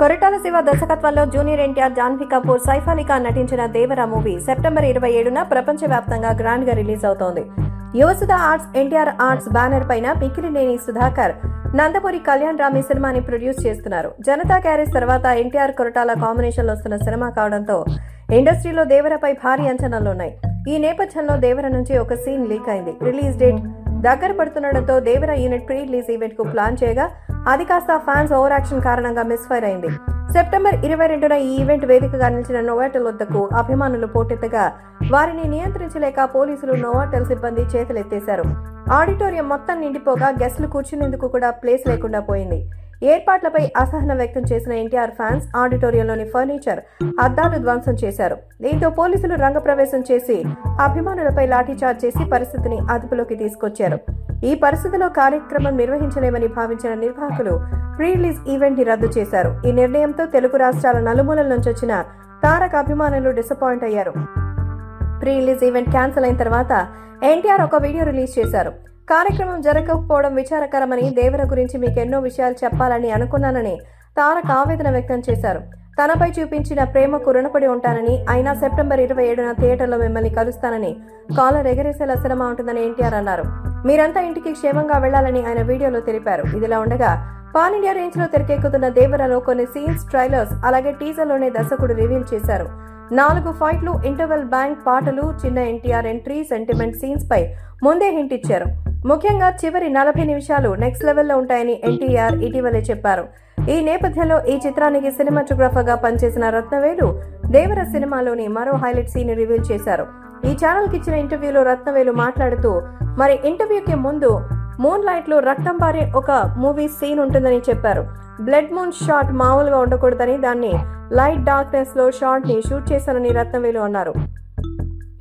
కొరటాల శివ దర్శకత్వంలో జూనియర్ ఎన్టీఆర్ జాన్వీ కపూర్ సైఫ్ అలీ ఖాన్ నటించిన Devara movie September ఇరవై ఏడున ప్రపంచవ్యాప్తంగా గ్రాండ్గా రిలీజ్ అవుతోంది. Yuvasudha arts NTR arts banner పైన పికిలినేని సుధాకర్ నందపురి కళ్యాణ్ రామ్ ఈ సినిమాని ప్రొడ్యూస్ చేస్తున్నారు. జనతా క్యారేజ్ తర్వాత ఎన్టీఆర్ కొరటాల కాంబినేషన్లో వస్తున్న సినిమా కావడంతో ఇండస్ట్రీలో దేవరపై భారీ అంచనాలున్నాయి. ఈ నేపథ్యంలో దేవర నుంచి ఒక సీన్ లీక్ అయింది. రిలీజ్ డేట్ దగ్గర పడుతుండటంతో దేవర యూనిట్ ప్రీ రిలీజ్ ఈవెంట్కు ప్లాన్ చేయగా అది కాస్త ఫ్యాన్స్ ఓవర్ యాక్షన్ కారణంగా మిస్ఫైర్ అయింది. సెప్టెంబర్ ఇరవై రెండున ఈ ఈవెంట్ వేదికగా నిలిచిన నోవాటెల్ వద్దకు అభిమానులు పోటెత్తగా వారిని నియంత్రించలేక పోలీసులు నోవాటెల్ సిబ్బంది చేతులెత్తేశారు. ఆడిటోరియం మొత్తం నిండిపోగా గెస్టులు కూర్చునేందుకు కూడా ప్లేస్ లేకుండా పోయింది. ఏర్పాట్లపై అసహనం వ్యక్తం చేసిన ఎన్టీఆర్ ఫ్యాన్స్ ఆడిటోరియంలోని ఫర్నిచర్ అద్దాలు ధ్వంసం చేశారు. దీంతో పోలీసులు రంగప్రవేశం చేసి అభిమానులపై లాఠీచార్జ్ చేసి పరిస్థితిని అదుపులోకి తీసుకొచ్చారు. ఈ పరిస్థితిలో కార్యక్రమం నిర్వహించలేమని భావించిన నిర్వాహకులు ప్రీ రిలీజ్ ఈవెంట్ని రద్దు చేశారు. ఈ నిర్ణయంతో తెలుగు రాష్ట్రాల నలుమూలల నుంచి వచ్చిన తారక అభిమానులు డిసప్పాయింట్ అయ్యారు. ప్రీ రిలీజ్ ఈవెంట్ క్యాన్సిల్ అయిన తర్వాత ఎన్టీఆర్ ఒక వీడియో రిలీజ్ చేశారు. కార్యక్రమం జరగకపోవడం విచారకరమని దేవర గురించి మీకు ఎన్నో విషయాలు చెప్పాలని అనుకున్నానని తారక్ ఆవేదన వ్యక్తం చేశారు. తనపై చూపించిన ప్రేమకు రుణపడి ఉంటానని అయినా సెప్టెంబర్ ఇరవై ఏడున థియేటర్లో మిమ్మల్ని కలుస్తానని కాలర్ ఎగరేసేలా సినిమా ఉంటుందని ఎన్టీఆర్ అన్నారు. మీరంతా ఇంటికి క్షేమంగా వెళ్ళాలని ఆయన వీడియోలో తెలిపారు. ఇదిలా ఉండగా పాన్ ఇండియా రేంజ్లో తెరకెక్కుతున్న దేవరలో కొన్ని సీన్స్ ట్రైలర్స్ అలాగే టీజర్లోనే దర్శకుడు రివీల్ చేశారు. నాలుగు ఫైట్లు ఇంటర్వెల్ బ్యాంక్ పాటలు చిన్న ఎన్టీఆర్ ఎంట్రీ సెంటిమెంట్ సీన్స్ పై ముందే హింట్ ఇచ్చారు. ముఖ్యంగా చివరి నలభై నిమిషాలు నెక్స్ట్ లెవెల్లో ఉంటాయని ఎన్టీఆర్ ఇటీవలే చెప్పారు. ఈ నేపథ్యంలో ఈ చిత్రానికి సినిమాటోగ్రాఫర్గా పనిచేసిన రత్నవేలు దేవర సినిమాలోని మరో హైలైట్ సీన్ రివీల్ చేశారు. ఈ ఛానల్కి ఇచ్చిన ఇంటర్వ్యూలో రత్నవేలు మాట్లాడుతూ మరి ఇంటర్వ్యూకి ముందు మూన్ లైట్లో రక్తం పారే ఒక మూవీ సీన్ ఉంటుందని చెప్పారు. బ్లడ్ మూన్ షాట్ మామూలుగా ఉండకూడదని దాన్ని లైట్ డార్క్నెస్లో షాట్ని షూట్ చేశానని రత్నవేలు అన్నారు.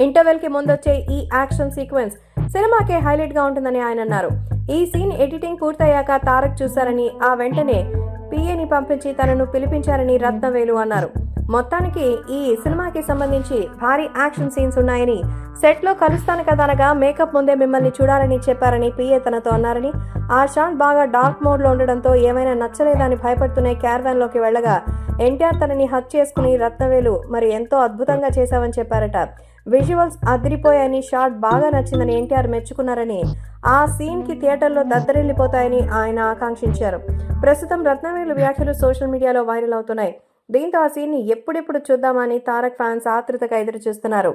ఇంటర్వెల్కి ముందొచ్చే ఈ యాక్షన్ సీక్వెన్స్ సినిమాకే హైలైట్గా ఉంటుందని ఆయన అన్నారు. ఈ సీన్ ఎడిటింగ్ పూర్తయ్యాక తారక్ చూశారని ఆ వెంటనే పిఏని పంపించి తనను పిలిపించారని రత్నవేలు అన్నారు. మొత్తానికి ఈ సినిమాకి సంబంధించి భారీ యాక్షన్ సీన్స్ ఉన్నాయని సెట్లో కలుస్తాను కదా అనగా మేకప్ ముందే మిమ్మల్ని చూడాలని చెప్పారని పిఏ తనతో అన్నారని ఆ షాట్ బాగా డార్క్ మోడ్లో ఉండడంతో ఏమైనా నచ్చలేదని భయపడుతూనే క్యారవాన్లోకి వెళ్ళగా ఎన్టీఆర్ తనని హక్ చేసుకుని రత్నవేలు మరి ఎంతో అద్భుతంగా చేశావని చెప్పారట. విజువల్స్ అదిరిపోయాయని షాట్ బాగా నచ్చిందని ఎన్టీఆర్ మెచ్చుకున్నారని ఆ సీన్కి థియేటర్లో దద్దరిల్లిపోతాయని ఆయన ఆకాంక్షించారు. ప్రస్తుతం రత్నవేలు వ్యాఖ్యలు సోషల్ మీడియాలో వైరల్ అవుతున్నాయి. దీంతో ఆ సీన్ని ఎప్పుడెప్పుడు చూద్దామని తారక్ ఫ్యాన్స్ ఆతృతగా ఎదురు చూస్తున్నారు